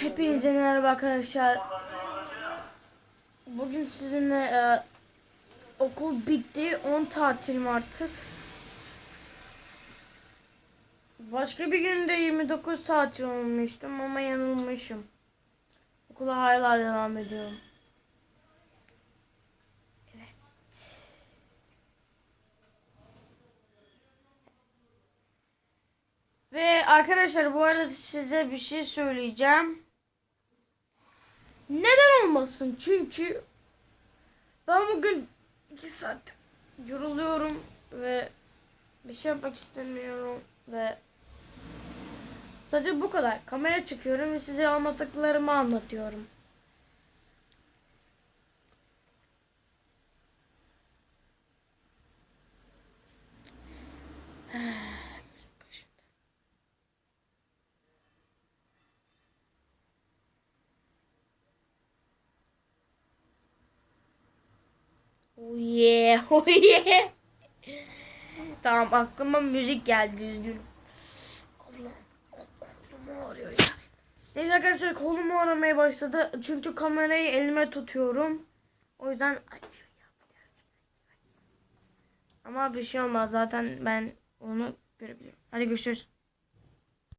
Hepinize merhaba arkadaşlar. Bugün sizinle e, okul bitti. 10 tatilim artık. Başka bir günde 29 tatil olmuştum ama yanılmışım. Okula hala devam ediyorum. Evet. Ve arkadaşlar bu arada size bir şey söyleyeceğim. Neden olmasın? Çünkü ben bugün iki saat yoruluyorum ve bir şey yapmak istemiyorum ve sadece bu kadar. Kamera çıkıyorum ve size anlattıklarımı anlatıyorum. Yeah, oh yeah. Tamam aklıma müzik geldi ya. Neyse arkadaşlar kolumu aramaya başladı. Çünkü kamerayı elime tutuyorum. O yüzden. Ama bir şey olmaz zaten ben onu görebilirim. Hadi görüşürüz.